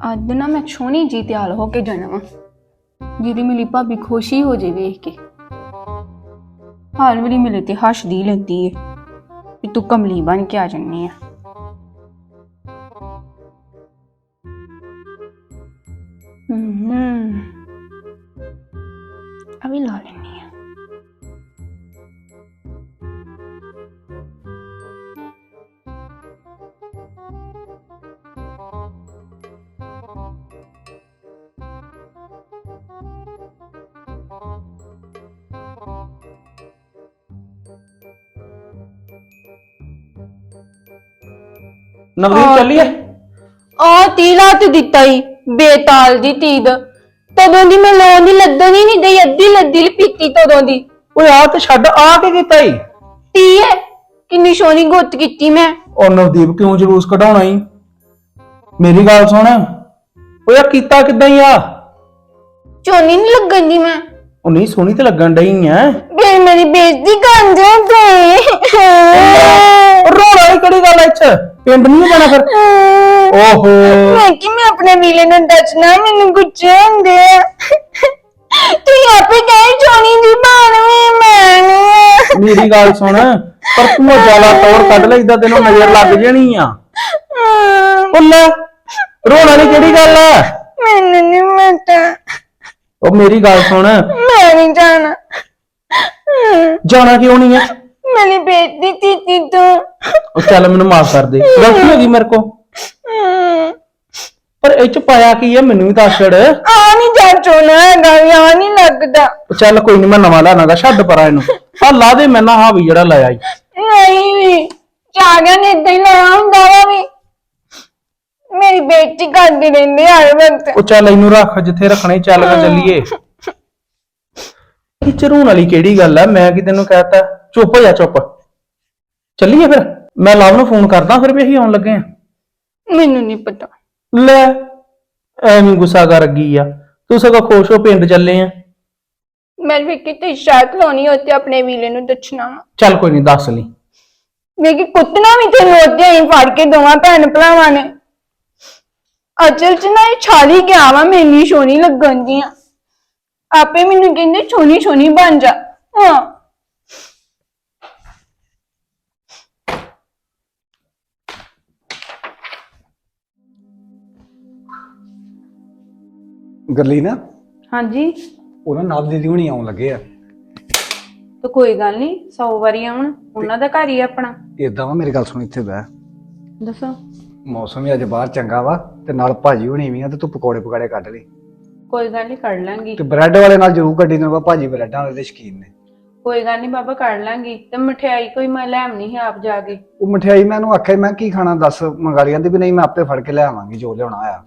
ਅੱਜ ਨਾ ਮੈਂ ਛੋਣੀ ਜੀ ਤਿਆਰ ਹੋ ਕੇ ਜਾਣਾ ਵਾ। ਜਿਹਦੀ ਮੇਰੀ ਭਾਬੀ ਖੁਸ਼ੀ ਹੋ ਜੇ ਵੇਖ ਕੇ। ਹਾਲ ਵਾਲੀ ਮਿਲੇ ਤੇ ਹੱਸਦੀ ਲੈਂਦੀ ਏ ਵੀ ਤੂੰ ਕਮਲੀ ਬਣ ਕੇ ਆ ਜੰਨੀ ਆ। ਨਵਦੀਪ ਚੱਲੀਏ ਆ? ਤੀਲਾ ਤੇ ਦਿੱਤਾ ਹੀ ਬੇਤਾਲ ਦੀ ਤੀਦ ਤਦੋਂ ਦੀ ਮੈਂ ਲੋਨ ਦੀ ਲੱਦਣ ਹੀ ਨਹੀਂ ਦਈ ਅੱਧੀ ਲੱਦੀ ਪੀਤੀ ਤਦੋਂ ਦੀ। ਓਏ ਆ ਤੇ ਛੱਡ ਆ ਕੇ ਕੀਤਾ ਈ? ਤੀ ਹੈ ਕਿੰਨੀ ਸੋਹਣੀ ਗੁੱਤ ਕੀਤੀ ਮੈਂ। ਉਹ ਨਵਦੀਪ ਕਿਉਂ ਜਲੂਸ ਕਢਾਉਣਾ ਈ? ਮੇਰੀ ਗੱਲ ਸੁਣ। ਓਏ ਆ ਕੀਤਾ ਕਿੱਦਾਂ ਈ ਆ? ਚੋਨੀ ਨਹੀਂ ਲੱਗਣ ਦੀ ਮੈਂ। ਉਹ ਨਹੀਂ ਸੋਹਣੀ ਤੇ ਲੱਗਣ ਡਈ ਐ ਬੇ ਮੇਰੀ ਬੇਇੱਜ਼ਤੀ ਕਰ ਦੇ ਤੇ ਰੋਣਾ ਹੀ ਕਿਹੜੀ ਗੱਲ ਐ ਇੱਥੇ? ਪਿੰਡ ਨਹੀਂ ਜਾਣਾ ਫਿਰ? ਓਹੋ। ਮੈਂ ਕਿ ਮੈਂ ਆਪਣੇ ਵੀਲੇ ਨੂੰ ਦੱਸਣਾ? ਮੈਨੂੰ ਗੁੱਸੇ ਹੁੰਦੇ ਆ। ਤੂੰ ਆਪੇ ਕਹੇ ਚੋਨੀ ਦੀ ਬਾਣਵੇਂ ਮੈਂ ਨਹੀਂ ਮੇਰੀ ਗੱਲ ਸੁਣ। ਪਰ ਤੂੰ ਜਾਲਾ ਤੌਰ ਕੱਢ ਲੈ ਇਦਾਂ ਤੈਨੂੰ ਨਜ਼ਰ ਲੱਗ ਜਾਣੀ ਆ। ਉਹ ਲੈ ਰੋਣਾ ਦੀ ਕਿਹੜੀ ਗੱਲ ਐ ਮੈਨੂੰ ਨਹੀਂ ਪਤਾ। ਉਹ ਮੇਰੀ ਗੱਲ ਸੁਣ। ਮੈਂ ਨਹੀਂ ਜਾਣਾ। ਜਾਣਾ ਕਿਉਂ ਨਹੀਂ ਐ ਮੇਰੀ ਬੇਇੱਜ਼ਤੀ ਕੀਤੀ ਤੂੰ। ਉਹ ਚੱਲ ਮੈਨੂੰ ਮਾਫ ਕਰ ਦੇ। ਗਲਤੀ ਹੋ ਗਈ ਮੇਰੇ ਕੋ ਪਰ ਇਹ ਚ ਪਾਇਆ ਕੀ ਐ ਮੈਨੂੰ ਵੀ ਦੱਸ ਛੜ ਆ ਨਹੀਂ ਜਾ ਚੋਣਾ ਹੈਗਾ ਵੀ ਆ ਨਹੀਂ ਲੱਗਦਾ। ਉਹ ਚੱਲ ਕੋਈ ਨਹੀਂ ਮੈਂ ਨਵਾਂ ਲੈਣਾਗਾ ਛੱਡ ਪਰਾਂ ਇਹਨੂੰ। ਆ ਲਾ ਦੇ ਮੈਂ ਨਾ ਹਾਵੀ ਜਿਹੜਾ ਲਾਇਆ ਈ। ਨਹੀਂ ਵੀ ਚਾਗਿਆ ਨੇ ਇਦਾਂ ਹੀ ਲਾਇਆ ਹੁੰਦਾ ਵਾ ਵੀ। ਮੇਰੀ ਬੇਇੱਜ਼ਤੀ ਕਰਦੀ ਰਹਿੰਦੀ ਹਰ ਵਕਤ। ਉਹ ਚੱਲ ਇਹਨੂੰ ਰੱਖ ਜਿੱਥੇ ਰੱਖਣੇ ਚੱਲ ਕੇ ਚੱਲੀਏ। ਇਹ ਚਰੂਣ ਵਾਲੀ ਕਿਹੜੀ ਗੱਲ ਐ ਮੈਂ ਕੀ ਤੈਨੂੰ ਕਹਿਤਾ? ਚੁੱਪ ਹੋ ਜਾ ਚੁੱਪ। ਚੱਲੀਏ ਫਿਰ। ਮੈਂ ਲਵ ਨੂੰ ਫੋਨ ਕਰਦਾ ਫਿਰ ਵੀ ਅਸੀਂ ਆਉਣ ਲੱਗੇ ਆ ਮੈਨੂੰ ਨਹੀਂ ਪਤਾ। ਲੈ ਐਵੇਂ ਗੁੱਸਾ ਕਰ ਗਈ ਆ। ਤੂੰ ਸਗੋਂ ਖੁਸ਼ ਹੋ ਪਿੰਡ ਚੱਲੇ ਆ। ਮੈਂ ਵੀ ਕਿਤੇ ਸ਼ਾਇਦ ਲਾਉਣੀ ਹੋਤੀ ਆਪਣੇ ਵੀਲੇ ਨੂੰ ਦੱਸਣਾ। ਚੱਲ ਕੋਈ ਨਹੀਂ ਦੱਸ ਲਈ। ਵੇ ਕਿ ਕੁੱਤਨਾ ਵੀ ਤੈਨੂੰ ਉੱਤੇ ਹੀ ਫੜ ਕੇ ਦੋਵਾਂ ਭੈਣ ਭਰਾਵਾਂ ਨੇ। ਅਚਲ ਚ ਨਾ ਇਹ ਛਾਲੀ ਗਿਆ ਵਾ ਮੈਨੂੰ ਸੋਹਣੀ ਲੱਗਣ ਦੀਆਂ ਆਪੇ ਮੈਨੂੰ ਕਹਿੰਦੇ ਸੋਹਣੀ ਸੋਹਣੀ ਬਣ ਜਾ। ਹਾਂ। ਗਰਲੀ ਨਾ ਹਾਂਜੀ। ਉਹਨਾਂ ਨਾਲ ਦੀਦੀ ਹੁਣੀ ਆਉਣ ਲੱਗੇ ਆ। ਤਾਂ ਕੋਈ ਗੱਲ ਨਹੀਂ 100 ਵਾਰੀ ਆਉਣ ਉਹਨਾਂ ਦਾ ਘਰ ਹੀ ਆ ਆਪਣਾ। ਇਦਾਂ ਵਾ ਮੇਰੀ ਗੱਲ ਸੁਣ ਇੱਥੇ ਬਹਿ। ਦੱਸੋ। ਮੌਸਮ ਵੀ ਅੱਜ ਬਾਹਰ ਚੰਗਾ ਵਾ ਤੇ ਨਾਲ ਭਾਜੀ ਹੁਣੀ ਵੀ ਆ ਤੇ ਤੂੰ ਪਕੌੜੇ ਪਕਾੜੇ ਕੱਢ ਲਈ। ਕੋਈ ਗੱਲ ਨਹੀਂ ਕੱਢ ਲਾਂਗੀ। ਤੇ ਬ੍ਰੈਡ ਵਾਲੇ ਨਾਲ ਜ਼ਰੂਰ ਕੱਢੀ ਨਾ ਭਾਜੀ ਬ੍ਰੈਡਾਂ ਵਾਲੇ ਦੇ ਸ਼ਕੀਨ ਨੇ। ਕੋਈ ਗੱਲ ਨਹੀਂ ਬਾਬਾ ਕੱਢ ਲਾਂਗੀ। ਤੇ ਮਠਿਆਈ ਕੋਈ ਮੈਂ ਲੈਣੀ ਹੈ ਆਪ ਜਾ ਕੇ। ਉਹ ਮਠਿਆਈ ਮੈਂ ਉਹਨੂੰ ਆਖਿਆ ਮੈਂ ਕੀ ਖਾਣਾ ਦੱਸ ਮੰਗਾ ਲਈ ਵੀ ਨਹੀਂ ਮੈਂ ਆਪੇ ਫੜ ਕੇ ਲੈ ਆਵਾਂਗੀ ਜੋ ਲਿਆਉਣਾ ਆ।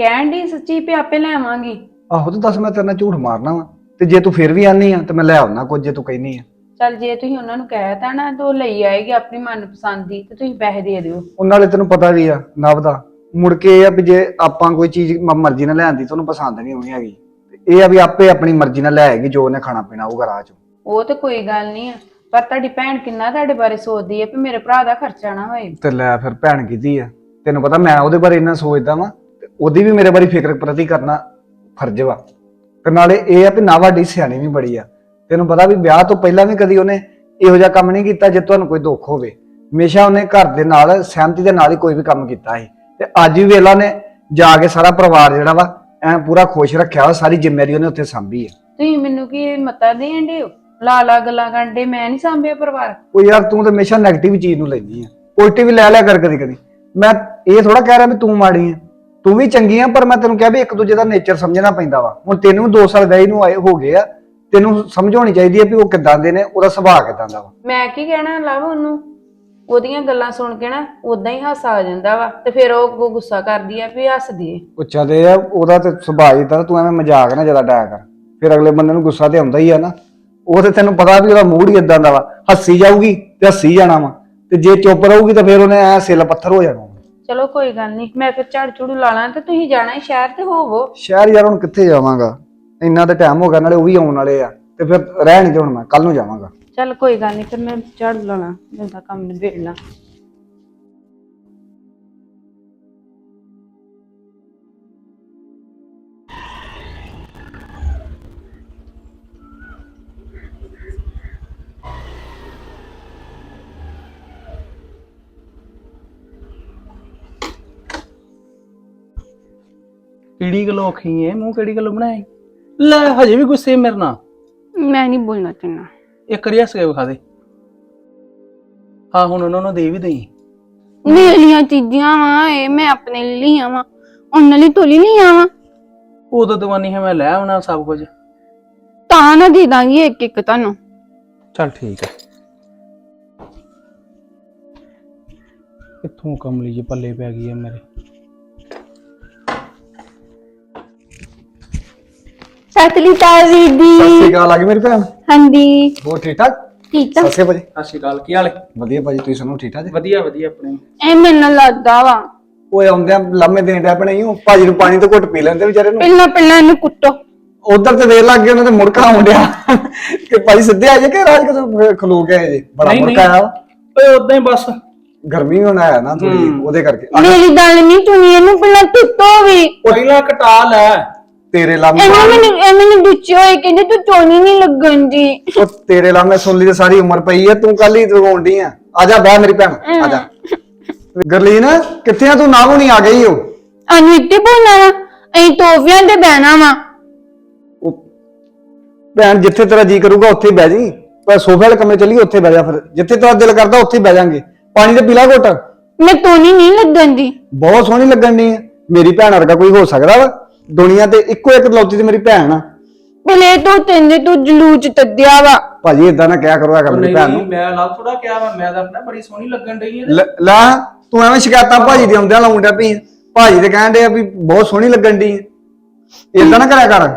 ਕਹਿਣ ਦੀ ਸੱਚੀ ਪੇ ਆਪੇ ਲੈ ਆਵਾਂਗੀ। ਆਹੋ ਤੇ ਦੱਸ ਮੈਂ ਤੇਰੇ ਨਾਲ ਝੂਠ ਮਾਰਨਾ ਵਾ। ਤੇ ਜੇ ਤੂੰ ਫਿਰ ਵੀ ਆਨੀ ਆ ਤੇ ਮੈਂ ਲੈ ਆਉਣਾ ਕੁਝ ਜੇ ਤੂੰ ਕਹਿਨੀ ਆ। ਚੱਲ ਜੇ ਤੁਸੀਂ ਉਹਨਾਂ ਨੂੰ ਕਹਿਤਾ ਨਾ ਤਾਂ ਉਹ ਲਈ ਆਏਗੀ ਆਪਣੀ ਮਨਪਸੰਦ ਦੀ ਤੇ ਤੁਸੀਂ ਪੈਸੇ ਦੇ ਦਿਓ। ਉਹ ਨਾਲੇ ਤੈਨੂੰ ਪਤਾ ਵੀ ਆ ਨਵ ਦਾ। ਮੁੜ ਕੇ ਇਹ ਆ ਵੀ ਜੇ ਆਪਾਂ ਕੋਈ ਚੀਜ਼ ਮ- ਮਰਜ਼ੀ ਨਾਲ ਲੈਂਦੀ ਤਾਂ ਉਹਨੂੰ ਪਸੰਦ ਨਹੀਂ ਆਉਣੀ ਹੈਗੀ। ਤੇ ਇਹ ਆ ਵੀ ਆਪੇ ਆਪਣੀ ਮਰਜ਼ੀ ਨਾਲ ਲੈ ਆਏਗੀ ਜੋ ਉਹਨੇ ਖਾਣਾ ਪੀਣਾ ਉਹ ਰਾਹ ਚ। ਉਹ ਤੇ ਕੋਈ ਗੱਲ ਨਹੀਂ ਆ ਪਰ ਤੁਹਾਡੀ ਭੈਣ ਕਿੰਨਾ ਤੁਹਾਡੇ ਬਾਰੇ ਸੋਚਦੀ ਹੈ ਵੀ ਮੇਰੇ ਭਰਾ ਦਾ ਖਰਚਾ ਨਾ ਹੋਏ। ਤੇ ਲੈ ਫਿਰ ਭੈਣ ਕੀਤੀ ਆ? ਤੈਨੂੰ ਪਤਾ ਮੈਂ ਉਹਦੇ ਬਾਰੇ ਇੰਨਾ ਸੋਚਦਾ ਵਾਂ ਉਹਦੀ ਵੀ ਮੇਰੇ ਬਾਰੇ ਫਿਕਰ ਪ੍ਰਤੀ ਕਰਨਾ ਫਰਜ਼ ਵਾ। ਤੇ ਨਾਲੇ ਇਹ ਆ ਵੀ ਨਾ ਵੱਡੀ ਸਿਆਣੀ ਵੀ ਬੜੀ ਆ। ਤੈਨੂੰ ਪਤਾ ਵੀ ਵਿਆਹ ਤੋਂ ਪਹਿਲਾਂ ਵੀ ਕਦੀ ਉਹਨੇ ਇਹੋ ਜਿਹਾ ਕੰਮ ਨਹੀਂ ਕੀਤਾ ਜੇ ਤੁਹਾਨੂੰ ਕੋਈ ਦੁੱਖ ਹੋਵੇ। ਹਮੇਸ਼ਾ ਉਹਨੇ ਘਰ ਦੇ ਨਾਲ ਸਹਿਮਤੀ ਦੇ ਨਾਲ ਹੀ ਕੋਈ ਵੀ ਕੰਮ ਕੀਤਾ ਸੀ। ਤੇ ਅੱਜ ਵੀ ਵੇਲਾ ਨੇ ਜਾ ਕੇ ਸਾਰਾ ਪਰਿਵਾਰ ਜਿਹੜਾ ਵਾ ਐ ਪੂਰਾ ਖੁਸ਼ ਰੱਖਿਆ ਵਾ ਸਾਰੀ ਜ਼ਿੰਮੇਵਾਰੀ ਉਹਨੇ ਉੱਥੇ ਸੰਭੀ ਆ। ਤੁਸੀਂ ਮੈਨੂੰ ਕੀ ਮਤਾ ਦੇਣ ਦਿਓ ਲਾ ਲਾ ਗੱਲਾਂ ਕਰਦੇ ਮੈਂ ਨਹੀਂ ਸਾਂਭਿਆ ਪਰਿਵਾਰ। ਉਹ ਯਾਰ ਤੂੰ ਤਾਂ ਹਮੇਸ਼ਾ 네ਗੇਟਿਵ ਚੀਜ਼ ਨੂੰ ਲੈਂਦੀ ਆ। ਪੋਜ਼ਿਟਿਵ ਲੈ ਲਿਆ ਕਰ ਕਦੀ ਕਦੀ ਮੈਂ ਇਹ ਥੋੜਾ ਕਹਿ ਰਿਹਾ ਵੀ ਤੂੰ ਮਾੜੀ ਆ। ਤੂੰ ਵੀ ਚੰਗੀ ਆ ਪਰ ਮੈਂ ਤੈਨੂੰ ਕਿਹਾ ਵੀ ਇੱਕ ਦੂਜੇ ਦਾ ਨੇਚਰ ਸਮਝਣਾ ਪੈਂਦਾ ਵਾ। ਹੁਣ ਤੈਨੂੰ ਵੀ 2 ਸਾਲ ਗਏ ਨੂੰ ਆਏ ਹੋ ਗਏ ਆ ਤੈਨੂੰ ਸਮਝਾਉਣੀ ਚਾਹੀਦੀ ਆ ਵੀ ਉਹ ਕਿੱਦਾਂ ਦੇ ਨੇ ਉਹਦਾ ਸੁਭਾਅ ਕਿੱਦਾਂ ਦਾ ਵਾ। ਮੈਂ ਕੀ ਕਹਿਣਾ ਲਵ ਉਹਨੂੰ? ਉਹਦੀਆਂ ਗੱਲਾਂ ਸੁਣ ਕੇ ਨਾ ਉਦਾਂ ਹੀ ਹਾਸਾ ਆ ਜਾਂਦਾ ਵਾ ਤੇ ਫਿਰ ਉਹ ਗੁ- ਗੁੱਸਾ ਕਰਦੀ ਆ ਵੀ ਹੱਸਦੀ ਏ। ਉਹ ਚੱਲੇ ਆ ਉਹਦਾ ਤੇ ਸੁਭਾਅ ਹੀ ਤਾਂ ਤੂੰ ਐਵੇਂ ਮਜ਼ਾਕ ਨਾ ਜ਼ਿਆਦਾ ਡਾਇਆ ਕਰ। ਫਿਰ ਅਗਲੇ ਬੰਦੇ ਨੂੰ ਗੁੱਸਾ ਤੇ ਆਉਂਦਾ ਹੀ ਆ ਨਾ। ਉਹ ਤੇ ਤੈਨੂੰ ਪਤਾ ਵੀ ਉਹਦਾ ਮੂਡ ਹੀ ਇਦਾਂ ਦਾ ਵਾ ਹੱਸੀ ਜਾਊਗੀ ਤੇ ਹੱਸੀ ਜਾਣਾ ਵਾ। ਤੇ ਜੇ ਚੁੱਪ ਰਹੂਗੀ ਤਾਂ ਫਿਰ ਉਹਨੇ ਐ ਸਿਲ ਪੱਥਰ ਹੋ ਜਾਣਾ। ਚਲੋ ਕੋਈ ਗੱਲ ਨਹੀਂ ਮੈਂ ਫਿਰ ਝਾੜ ਝੂੜੂ ਲਾ ਲਾਂ ਤੇ ਤੁਸੀਂ ਜਾਣਾ ਹੀ ਸ਼ਹਿਰ ਤੇ ਹੋਵੋ। ਸ਼ਹਿਰ ਯਾਰ ਹੁਣ ਕਿੱਥੇ ਜਾਵਾਂਗਾ? ਇੰਨਾ ਤਾਂ ਟਾਈਮ ਹੋ ਗਿਆ ਨਾਲੇ ਉਹ ਵੀ ਆਉਣ ਵਾਲੇ ਆ। ਤੇ ਫਿਰ ਰਹਿ ਨਹੀਂ ਤੇ ਹੁਣ ਮੈਂ ਕੱਲ ਨੂੰ ਜਾਵਾਂਗਾ। ਚੱਲ ਕੋਈ ਗੱਲ ਨਹੀਂ ਫਿਰ ਮੈਂ ਝਾੜੂ ਲਾ ਲਾਂ ਜਿੰਦਾ ਕੰਮ ਨਿਬੇੜ ਲਾਂ। ਕਿਹੜੀ ਗੱਲੋਂ ਔਖੀ ਏ? ਮੂੰਹ ਕਿਹੜੀ ਗੱਲੋਂ ਬਣਾਇਆ ਈ? ਲੈ ਹਜੇ ਵੀ ਗੁੱਸੇ ਮੇਰੇ ਨਾਲ। ਮੈਂ ਨਹੀਂ ਬੋਲਣਾ ਚਾਹੁੰਦਾ ਇੱਕ ਵਾਰੀ ਹੱਸ ਕੇ ਵਿਖਾ ਦੇ। ਹਾਂ ਹੁਣ ਉਹਨਾਂ ਨੂੰ ਦੇ ਵੀ ਦੇਈ। ਮੇਰੀਆਂ ਚੀਜ਼ਾਂ ਵਾ ਇਹ ਮੈਂ ਆਪਣੇ ਲਈ ਲਈਆਂ ਵਾ। ਉਹਨਾਂ ਲਈ ਤੋਲੀ ਲਈਆਂ ਵਾ। ਉਦੋਂ ਦਵਾਨੀ ਹੈ ਮੈਂ ਲੈ ਆਉਣਾ ਸਭ ਕੁਝ। ਤਾਂ ਨਾ ਦੇ ਦਾਂਗੀ ਇੱਕ ਇੱਕ ਤੁਹਾਨੂੰ। ਚੱਲ ਠੀਕ ਹੈ ਕਿੱਥੋਂ ਕਮਲੀ ਜੀ ਪੱਲੇ ਪੈ ਗਈ ਹੈ ਮੇਰੇ। ਸਤਲੀ ਤਾਜ਼ੀ ਸਤਿ ਸ਼੍ਰੀ ਦੀ ਅਕਾਲ ਆ ਗਈ ਮੇਰੀ ਭੈਣ? ਹਾਂਜੀ। ਹੋਰ ਠੀਕ ਠਾਕ? ਠੀਕ ਆ। ਸਤਿ ਸ਼੍ਰੀ ਅਕਾਲ ਭਾਜੀ। ਸਤਿ ਸ਼੍ਰੀ ਅਕਾਲ ਕੀ ਹਾਲ ਹੈ? ਵਧੀਆ ਭਾਜੀ ਤੁਸੀਂ ਸੁਣੋ ਠੀਕ ਠਾਕ ਜੀ? ਵਧੀਆ ਵਧੀਆ ਆਪਣੇ। ਇਹ ਮੇਰੇ ਨਾਲ ਲੱਗਦਾ ਵਾ। ਓਏ ਆਉਂਦਿਆਂ ਲੰਮੇ ਦੇਣ ਡਿਆ ਪਣੇ ਹੀ ਭਾਜੀ ਨੂੰ ਪਾਣੀ ਤੋਂ ਘੁੱਟ ਪੀ ਲੈਂਦੇ ਵਿਚਾਰੇ ਨੂੰ। ਪਹਿਲਾਂ ਪਹਿਲਾਂ ਇਹਨੂੰ ਕੁੱਟੋ। ਉਧਰ ਤੇ ਦੇਰ ਲੱਗ ਗਈ ਉਹਨਾਂ ਤੇ ਮੁੜਕਾ ਆਉਣ ਡਿਆ। ਕਿ ਭਾਜੀ ਸਿੱਧੇ ਆ ਜੇ ਕਿ ਰਾਜ ਕਿਤੇ ਖਲੋ ਗਿਆ ਜੇ? ਬੜਾ ਨਹੀਂ, ਮੁੜਕਾ ਨਹੀਂ। ਆਇਆ ਵਾ। ਓਏ ਉਦਾਂ ਹੀ ਬਸ। ਗਰਮੀ ਹੋਣਾ ਆਇਆ ਨਾ ਥੋੜੀ। ਉਹਦੇ ਕਰਕੇ। ਮੇਰੀ ਗੱਲ ਨਹੀਂ ਸੁਣੀ ਇਹਨੂੰ ਪਹਿਲਾਂ ਟੁੱਟੋ ਵੀ। ਪਹਿਲਾਂ ਕਟਾ ਲੈ। ਤੇਰੇ ਲਾਮੇ ਇਹਨੂੰ ਮੈਨੂੰ ਇਹ ਮੈਨੂੰ ਦੁੱਚੇ ਹੋਏ ਕਹਿੰਦੇ ਤੂੰ ਚੋਣੀ ਨਹੀਂ ਲੱਗਣ ਦੀ। ਉਹ ਤੇਰੇ ਲਾਮੇ ਸੁਣ ਲਈ ਤੇ ਸਾਰੀ ਉਮਰ ਪਈ ਆ ਤੂੰ ਕੱਲ ਹੀ ਰਗਾਉਣ ਡਈ ਆ। ਆ ਜਾ ਬਹਿ ਮੇਰੀ ਭੈਣ ਆ ਜਾ। ਗਰਲੀਨ ਕਿੱਥੇ ਆ ਤੂੰ? ਨਾ ਹੁਣੀ ਆ ਗਈ ਓ ਅਨੂ ਇੱਥੇ ਬੋਲਣਾ ਵਾ। ਅਸੀਂ ਤੇ ਬਹਿਣਾ ਵਾ। ਉਹ ਭੈਣ ਜਿੱਥੇ ਤੇਰਾ ਜੀ ਕਰੂਗਾ ਉੱਥੇ ਹੀ ਬਹਿ ਜੀ। ਪਰ ਸੋਫੇ ਵਾਲੇ ਕਮਰੇ ਚੱਲੀ ਉੱਥੇ ਬਹਿ ਜਾ ਫਿਰ। ਜਿੱਥੇ ਤੇਰਾ ਦਿਲ ਕਰਦਾ ਉੱਥੇ ਹੀ ਬਹਿ ਜਾਾਂਗੇ। ਪਾਣੀ ਦੇ ਪੀਲਾ ਘੁੱਟ। ਮੈਂ ਤੋਨੀ ਨਹੀਂ ਲੱਗਣ ਦੀ। ਬਹੁਤ ਸੋਹਣੀ ਲੱਗਣ ਦੀ ਹੈ ਮੇਰੀ ਭੈਣ ਵਰਗਾ ਕੋਈ ਹੋ ਸਕਦਾ ਵਾ। ਦੁਨੀਆ ਤੇ ਇੱਕੋ ਇੱਕ ਲੌਤੀ ਤੇ ਮੇਰੀ ਭੈਣ ਆ। ਪਹਿਲੇ ਤੋਂ ਤੈਨੂੰ ਤੂੰ ਜਲੂਚ ਤੱਦਿਆ ਵਾ। ਭਾਜੀ ਇਦਾਂ ਨਾ ਕਿਹਾ ਕਰੋ ਹੈਗਾ ਮੇਰੀ ਨਹੀਂ ਭੈਣ ਨੂੰ। ਮੈਂ ਲੱਭ ਥੋੜਾ ਕਿਹਾ ਵਾ ਮੈਂ ਦੱਸਣਾ ਬੜੀ ਸੋਹਣੀ ਲੱਗਣ ਡਈ ਹੈ ਲ- ਲੈ ਤੂੰ ਐਵੇਂ ਸ਼ਿਕਾਇਤਾਂ ਭਾਜੀ ਦੇ ਆਉਂਦਿਆਂ ਲਾਉਣ ਡਿਆ ਪਈ ਭਾਜੀ ਤੇ ਕਹਿਣ ਡਿਆ ਵੀ ਬਹੁਤ ਸੋਹਣੀ ਲੱਗਣ ਦੀ ਇਦਾਂ ਨਾ ਕਰਿਆ ਕਰ।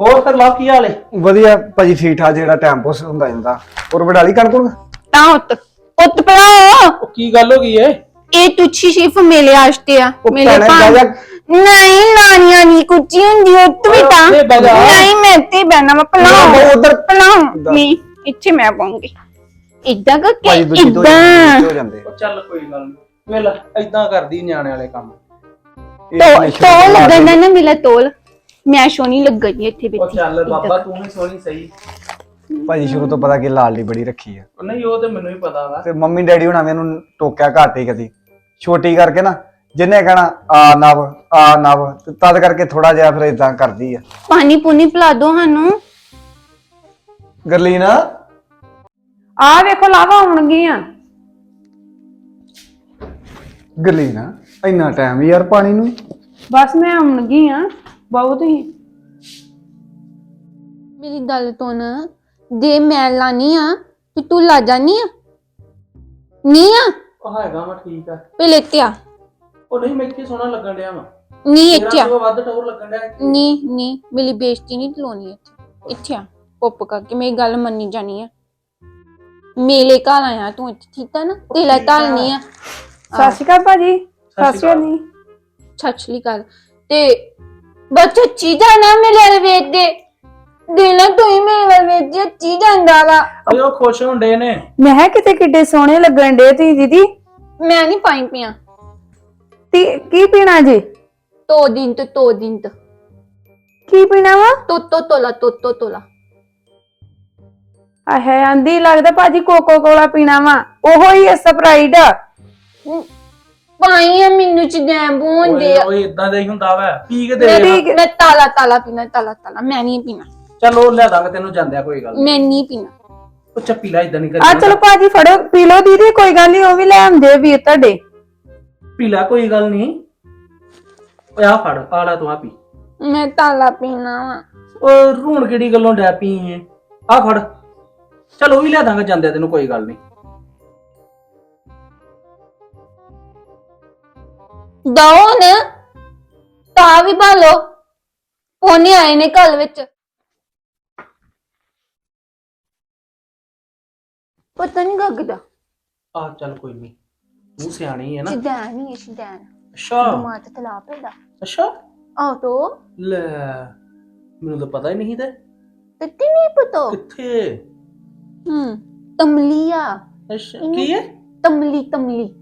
ਹੋਰ ਫਿਰ ਲਵ ਕੀ ਹਾਲ ਹੈ ਵਧੀਆ ਭਾਜੀ ਠੀਕ ਠਾਕ ਜਿਹੜਾ ਟਾਈਮ ਪਾਸ ਹੁੰਦਾ ਜਾਂਦਾ। ਹੋਰ ਵਡਾਲੀ ਕਣਕ ਨੂੰ? ਤਾਂ ਉੱਤ ਉੱਤ ਪੜਾ ਉਹ ਕੀ ਗੱਲ ਹੋ ਗਈ ਏ? ਇਹ ਤੁੱਛੀ ਸਿਰਫ ਮੇਲੇ ਆਸਤੇ ਆ ਉਹ ਮੇਲੇ ਭੈਣੇ ਜਾ। ਨਹੀਂ ਲਾਣੀਆਂ ਨਹੀਂ ਕੁੱਚੀ ਹੁੰਦੀ ਉੱਤ ਵੀ ਤਾਂ। ਉੱਥੇ ਬਹਿ ਜਾ। ਨਹੀਂ ਮੈਂ ਤੇ ਬੈਣਾ ਉਹ ਪਲਾਉ ਉੱਧਰ- ਪਲਾਉ। ਨਹੀਂ ਇੱਥੇ ਮੈਂ ਪਾਉਂਗੀ ਇਦਾਂ ਭਾਜੀ ਕਰਕੇ ਦੂਜੀ ਤੋਂ ਇਦਾਂ ਹੋ ਜਾਂਦੇ। ਉਹ ਚੱਲ ਕੋਈ ਗੱਲ ਨਹੀਂ ਵੇਲਾ ਐਦਾਂ ਕਰਦੀ ਨਿਆਣੇ ਵਾਲੇ ਕੰਮ। ਇਹ ਤੋ ਤੋਲ ਤੋਂ ਲੱਗਣ ਦਾ ਨਾ ਮਿਲਾ ਤੋਲ। ਮੈਂ ਸੋਹਣੀ ਲੱਗਣੀ ਇੱਥੇ ਉਹ ਬੈਠੀ। ਚੱਲ ਬਾਬਾ ਤੂੰ ਵੀ ਸੋਹਣੀ ਸਹੀ। ਭਾਜੀ ਸ਼ੁਰੂ ਤੋਂ ਪਤਾ ਕਿ ਲਾਲ ਦੀ ਬੜੀ ਰੱਖੀ ਆ। ਉਹ ਨਹੀਂ ਉਹ ਤੇ ਮੈਨੂੰ ਹੀ ਪਤਾ ਵਾ। ਤੇ ਮੰਮੀ ਡੈਡੀ ਹੁਣਾਂ ਮੈਨੂੰ ਟੋਕਿਆ ਘੱਟ ਹੀ ਕਦੀ। ਛੋਟੀ ਕਰਕੇ ਨਾ ਜਿੰਨੇ ਕਹਣਾ ਆ ਨਵ ਆ ਨਵ ਤੇ ਤਦ ਕਰਕੇ ਥੋੜਾ ਜਿਹਾ ਫਿਰ ਇਦਾਂ ਕਰਦੀ ਆ। ਪਾਣੀ ਪੂਣੀ ਪਿਲਾ ਦੋ ਸਾਨੂੰ। ਗਰਲੀਨ। ਆ ਵੇਖੋ ਲਾਵਾ ਆਉਣਗੀਆਂ ਗਰਲੀਨ ਇੰਨਾ ਟਾਈਮ ਯਾਰ ਪਾਣੀ ਨੂੰ। ਬਸ ਮੈਂ ਆਉਣਗੀਆਂ ਬਹੁਤ ਹੀ ਮੇਰੀ ਗੱਲ ਤੋਂ ਨਾ ਜੇ ਮੈਂ ਲਾਨੀ ਆ ਤੇ ਤੂੰ ਲਾ ਜਾਨੀ ਆ। ਨਹੀਂ ਆ? ਉਹ ਹੈਗਾ ਵਾ ਠੀਕ ਆ। ਪਹਿਲੇ ਇੱਥੇ ਆ। ਉਹ ਨਹੀਂ ਮੈਂ ਇੱਥੇ ਸੋਹਣਾ ਲੱਗਣ ਡਿਆ ਵਾ। ਨਹੀਂ ਇੱਥੇ ਆ। ਸਗੋਂ ਵੱਧ ਟੌਰ ਲੱਗਣ ਡਿਆ ਨਹੀਂ ਨਹੀਂ ਮੇਰੀ ਬੇਇੱਜ਼ਤੀ ਨਹੀਂ ਤਲੋਣੀ ਇੱਥੇ। ਇੱਥੇ ਆ ਪੁੱਪ ਕਰਕੇ। ਮੇਰੀ ਗੱਲ ਮੰਨੀ ਜਾਣੀ ਆ। ਮੇਲੇ ਘਰ ਆਇਆ ਤੂੰ ਇੱਥੇ ਠੀਕ ਆ ਨਾ? ਤੇ ਲੈ ਘਰ ਨਹੀਂ ਆ। ਸਤਿ ਸ਼੍ਰੀ ਅਕਾਲ ਭਾਜੀ। ਸਤਿ ਸ਼੍ਰੀ ਅਕਾਲ। ਜੀ ਛਛਲੀ ਕਰ ਤੇ ਬੱਚਾ ਚੀਜ਼ਾਂ ਨਾ ਮਿਲੇ ਵੇਚ ਦੇ ਦੇਣਾ ਤੂੰ ਹੀ ਮੇਰੇ ਵੱਲ ਵੇਚ ਦੇ ਚੀਜ਼ ਜਾਂਦਾ ਵਾ। ਓਏ ਉਹ ਖੁਸ਼ ਹੁੰਦੇ ਨੇ? ਮੈਂ ਕਿਹਾ ਕਿਤੇ ਕਿੱਡੇ ਸੋਹਣੇ ਲੱਗਣ ਡੇ ਤੁਸੀਂ ਦੀਦੀ? ਮੈਂ ਨਹੀਂ ਪਾਈ ਪੀਆਂ ਤੀ ਕੀ ਪੀਣਾ ਜੀ? ਤੋ ਦਿਨ ਤੇ ਤੋ ਦਿਨ ਤੇ। ਕੀ ਪੀਣਾ ਵਾ? ਤੋ ਤੋ ਤੋਲਾ ਤੋ ਤੋ ਤੋਲਾ ਆਹੇ ਆਂਦੀ ਲੱਗਦਾ ਭਾਜੀ ਕੋਕੋ ਕੋਲਾ ਪੀਣਾ ਵਾ। ਉਹੋ ਹੀ ਸਪਰਾਈਟ ਪਾਈ ਆ ਮੈਨੂੰ ਚ ਡੈਂਬੂ ਹੁੰਦੇ ਆ। ਓਏ ਇਦਾਂ ਦਾ ਹੀ ਹੁੰਦਾ ਵਾ। ਪੀ ਕੇ ਦੇ ਮੈਂ ਤਾਲਾ ਤਾਲਾ ਪੀਣਾ ਤਾਲਾ ਤਾਲਾ ਮੈਂ ਨਹੀਂ ਪੀਣਾ। ਚੱਲ ਉਹ ਲਿਆ ਦਾਂਗੇ ਤੈਨੂੰ ਜਾਂਦਿਆ ਕੋਈ ਗੱਲ ਨੀ। ਮੈਂ ਨਹੀਂ ਪੀਣਾ। ਉਹ ਚੱਪੀ ਲਾ ਇਦਾਂ ਨਹੀਂ ਆ ਕਰੀ ਚਲੋ ਭਾਜੀ ਫੜੋ ਪੀ ਲਓ ਦੀਦੀ ਕੋਈ ਗੱਲ ਨਹੀਂ ਉਹ ਵੀ ਲੈ ਆਉਂਦੇ ਵੀਰ ਤੁਹਾਡੇ। ਪੀ ਲੈ ਕੋਈ ਗੱਲ ਨਹੀਂ ਓਏ ਆ ਫੜ ਆ ਲੈ ਤੂੰ ਆ ਪੀ। ਮੈਂ ਤਾਲਾ ਪੀਣਾ ਵਾ। ਓ ਰੂਣ ਕਿਹੜੀ ਗੱਲੋਂ ਡੈ ਪੀ ਏ? ਆ ਫੜ। ਚੱਲ ਉਹ ਵੀ ਲਿਆ ਦਾਂਗੇ ਜਾਂਦਿਆ ਤੈਨੂੰ ਕੋਈ ਗੱਲ ਨਹੀਂ ਦਓ ਨਾ ਤਾਂ ਵੀ ਭਾਲੋ। ਪੋਨੇ ਆਏ ਨੇ ਘਰ ਵਿੱਚ। ਪਤਾ ਨਹੀਂ ਗੱਗਦਾ ਆ ਚੱਲ ਕੋਈ ਨਹੀਂ ਮੂੰਹ ਸਿਆਣੀ ਹੈ ਨਾ। ਸਿਧਾਨ ਨਹੀਂ ਹੈ ਸਿਧਾਨ ਅੱਛਾ। ਦਿਮਾਗ ਤੇ ਤਲਾ ਪੈਦਾ। ਅੱਛਾ। ਆਹ ਤੋ। ਲੈ ਮੈਨੂੰ ਤਾਂ ਪਤਾ ਹੀ ਨਹੀਂ ਤੇ। ਤੇ ਨਹੀਂ ਪਤਾ। ਕਿੱਥੇ? ਹੂੰ ਤਮਲੀਆ ਅੱਛਾ ਕੀ ਹੈ ਤਮਲੀ ਤਮਲੀ।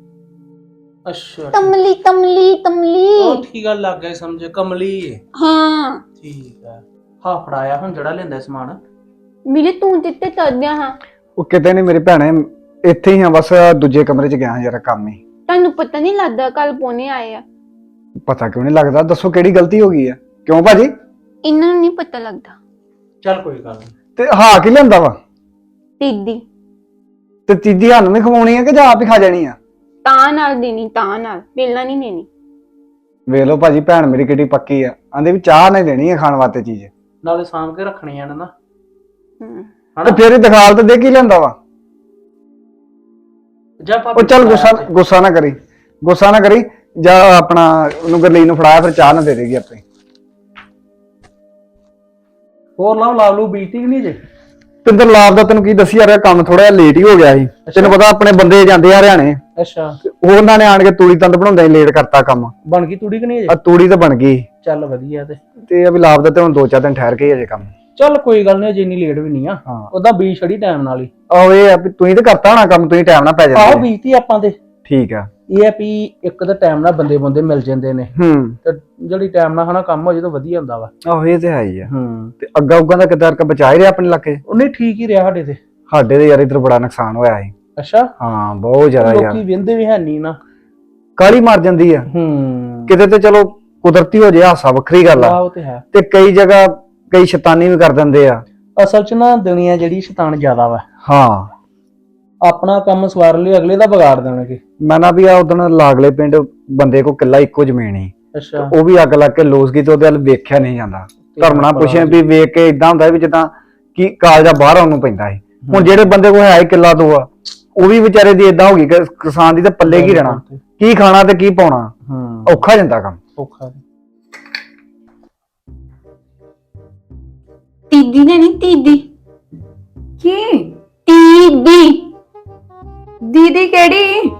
ਅੱਛਾ। ਤਮਲੀ ਤਮਲੀ ਤਮਲੀ। ਉਹ ਠੀਕ ਗੱਲ ਲੱਗ ਗਈ ਸਮਝ ਕਮਲੀ। ਹਾਂ। ਠੀਕ ਹੈ ਹਾਂ ਫੜਾਇਆ ਹੁਣ ਜਿਹੜਾ ਲੈਂਦਾ ਸਮਾਨ। ਮਿਲੇ ਤੂੰ ਦਿੱਤੇ ਤਦਿਆ ਹਾਂ। ਉਹ ਕਿਤੇ ਨਹੀਂ ਮੇਰੀ ਭੈਣੇ ਇੱਥੇ ਹੀ ਆ ਬਸ ਦੂਜੇ ਕਮਰੇ 'ਚ ਗਿਆ ਯਾਰ ਕੰਮ ਹੀ। ਤੁਹਾਨੂੰ ਪਤਾ ਨਹੀਂ ਲੱਗਦਾ ਕੱਲ ਪੋਨੇ ਆਏ ਆ। ਪਤਾ ਕਿਉਂ ਨਹੀਂ ਲੱਗਦਾ? ਦੱਸੋ ਕਿਹੜੀ ਗਲਤੀ ਹੋ ਗਈ ਆ? ਕਿਉਂ ਭਾਜੀ? ਇਹਨਾਂ ਨੂੰ ਨਹੀਂ ਪਤਾ ਲੱਗਦਾ। ਚੱਲ ਕੋਈ ਗੱਲ ਨਹੀਂ ਤੇ ਹਾਂ ਕੀ ਲੈਂਦਾ ਵਾ? ਦੀਦੀ ਤੇ ਤੀਜੀ ਸਾਨੂੰ ਵੀ ਖਵਾਉਣੀ ਆ ਕਿ ਜਾਂ ਆਪ ਹੀ ਖਾ ਜਾਣੀ ਆ? ਤਾਂ ਨਾਲ ਦੇਣੀ ਤਾਂ ਨਾਲ। ਪਹਿਲਾਂ ਨਹੀਂ ਦੇਣੀ। ਵੇਖ ਲਓ ਭਾਜੀ ਭੈਣ ਮੇਰੀ ਕਿੱਡੀ ਪੱਕੀ ਆ। ਆਂਦੇ ਵੀ ਚਾਹ ਨਹੀਂ ਦੇਣੀ ਆ ਖਾਣ ਵਾਸਤੇ ਚੀਜ਼। ਨਾਲੇ ਸਾਂਭ ਕੇ ਰੱਖਣੀਆਂ ਨੇ ਨਾ। ਹਮ। ਤੇ ਫੇਰ ਹੀ ਦਿਖਾਲ ਤੇ ਦੇ ਕੀ ਲੈਂਦਾ ਵਾ? ਜਾ ਉਹ ਚੱਲ ਗੁੱਸਾ ਗੁੱਸਾ ਨਾ ਕਰੀ। ਗੁੱਸਾ ਨਾ ਕਰੀ ਜਾਂ ਆਪਣਾ ਉਹਨੂੰ ਗਰਲੀ ਨੂੰ ਫੜਾਇਆ ਫਿਰ ਚਾਹ ਨਾ ਦੇ ਦੇਗੀ ਆਪੇ। ਹੋਰ ਲਾਓ ਲਾ ਲੂ ਬੀਤੀ ਕਿ ਨਹੀਂ ਜੇ? ਪਿੰਦਰ ਲਾਭ ਦਾ ਤੈਨੂੰ ਕੀ ਦੱਸੀ ਯਾਰ ਕੰਮ ਥੋੜਾ ਜਿਹਾ ਲੇਟ ਹੀ ਹੋ ਗਿਆ ਸੀ। ਤੈਨੂੰ ਪਤਾ ਆਪਣੇ ਬੰਦੇ ਜਾਂਦੇ ਆ ਹਰਿਆਣੇ। ਅੱਛਾ। ਤੇ ਉਹਨਾਂ ਨੇ ਆਣ ਕੇ ਤੂੜੀ ਤੰਦ ਬਣਾਉਂਦਾ ਹੀ ਲੇਟ ਕਰਤਾ ਕੰਮ। ਬਣ ਗਈ ਤੂੜੀ ਕਿ ਨਹੀਂ ਆ ਜੇ ਤੂੜੀ ਤਾਂ ਬਣ ਗਈ। ਚੱਲ ਵਧੀਆ ਤੇ। ਤੇ ਅਭੀ ਲਾਭ ਦਾ ਤੇ ਹੁਣ ਦੋ ਚਾਰ ਦਿਨ ਠਹਿਰ ਕੇ ਹੀ ਅਜੇ ਕੰਮ। ਚੱਲ ਕੋਈ ਗੱਲ ਨਹੀਂ ਅਜੇ ਇੰਨੀ ਲੇਟ ਵੀ ਨਹੀਂ ਆ। ਹਾਂ। ਉਹਦਾ ਬੀਜ ਛੜੀ ਟਾਈਮ ਨਾਲ ਹੀ। ਆਹੋ ਇਹ ਆ ਵੀ ਤੂੰ ਹੀ ਤਾਂ ਕਰਤਾ ਹੋਣਾ ਕੰਮ ਤੂੰ ਹੀ ਟਾਈਮ ਨਾਲ ਪੈ ਆਹੋ ਜਾਂਦੇ ਬੀਜਤੀ ਆਪਾਂ ਤੇ। ਠੀਕ ਆ। ਇਹ ਆ ਵੀ ਇੱਕ ਤਾਂ ਟਾਈਮ ਨਾਲ ਬੰਦੇ ਬੰਦੇ ਮਿਲ ਜਾਂਦੇ ਨੇ। ਹੂੰ। ਤੇ ਜਿਹੜੀ ਟਾਈਮ ਨਾਲ ਹਨਾ ਕੰਮ ਹੋ ਜੇ ਤਾਂ ਵਧੀਆ ਹੁੰਦਾ ਵਾ। ਆਹੋ ਇਹ ਤੇ ਹੈ ਹੀ ਆ। ਹੂੰ। ਤੇ ਅੱਗਾ ਉੱਗਾ ਦਾ ਕਿਦਾਂ ਕਰ ਬਚਾ ਹੀ ਰਿਹਾ ਆਪਣੇ ਇਲਾਕੇ? ਉਹਨੇ ਠੀਕ ਹੀ ਰਿਹਾ ਸਾਡੇ ਤੇ। ਸਾਡੇ ਦੇ ਯਾਰ ਇਧਰ ਬੜਾ ਨੁਕਸਾਨ ਹੋਇਆ ਸੀ। ਅੱਛਾ। ਹਾਂ ਬਹੁਤ ਜ਼ਿਆਦਾ ਯਾਰ। ਲੋਕੀ ਵਿੰਦੇ ਵੀ ਹੈ ਨਹੀਂ ਨਾ। ਕਾਲੀ ਮਾਰ ਜਾਂਦੀ ਆ। ਹੂੰ। ਕਿਤੇ ਤੇ ਚਲੋ ਕੁਦਰਤੀ ਹੋ ਜੇ ਹਾਸਾ ਵੱਖਰੀ ਗੱਲ ਆ। ਆਹ ਉਹ ਤੇ ਹੈ। ਤੇ ਕਈ ਜਗ੍ਹਾ ਕਈ ਸ਼ੈਤਾਨੀ ਵੀ ਕਰ ਦਿੰਦੇ ਆ। ਅਸਲ 'ਚ ਨਾ ਦੁਨੀਆ ਜਿਹੜੀ ਸ਼ੈਤਾਨ ਜ਼ਿਆਦਾ ਵਾ। ਹਾਂ। ਆਪਣਾ ਕੰਮ ਸਵਾਰ ਲਈ ਅਗਲੇ ਦਾ ਵਿਗਾੜ ਦੇਣਗੇ। ਮੈਂ ਨਾ ਵੀ ਆ ਉਦੋਂ ਲਾਗਲੇ ਪਿੰਡ ਬੰਦੇ ਕੋ ਕਿੱਲਾ ਇੱਕੋ ਜ਼ਮੀਨ ਸੀ ਅੱਛਾ। ਉਹ ਵੀ ਅੱਗ ਲੱਗ ਕੇ ਲੋਸ ਗਈ ਤੇ ਉਹਦੇ ਵੱਲ ਵੇਖਿਆ ਨਹੀਂ ਜਾਂਦਾ। ਧਰਮ ਨਾਲ ਪੁੱਛਿਆ ਵੀ ਵੇਖ ਕੇ ਇਦਾਂ ਹੁੰਦਾ ਵੀ ਜਿੱਦਾਂ ਕਿ ਕਾਲਜਾ ਬਾਹਰ ਆਉਣ ਨੂੰ ਪੈਂਦਾ ਸੀ ਹੁਣ ਜਿਹੜੇ ਬੰਦੇ ਕੋਲ ਹੈ ਹੀ ਕਿੱਲਾ ਦੋ ਆ ਉਹ ਵੀ ਵਿਚਾਰੇ ਦੀ ਇਦਾਂ ਹੋ ਗਈ ਕਿ ਕਿਸਾਨ ਦੀ ਤੇ ਪੱਲੇ ਕੀ ਰਹਿਣਾ। ਕੀ ਖਾਣਾ ਤੇ ਕੀ ਪਾਉਣਾ। ਹੂੰ। ਔਖਾ ਜਾਂਦਾ ਕੰਮ। ਔਖਾ ਦੀਦੀ ਨੇ ਨਹੀਂ ਦੀਦੀ ਕੀ? ਦੀਦੀ ਦੀਦੀ ਕਿਹੜੀ?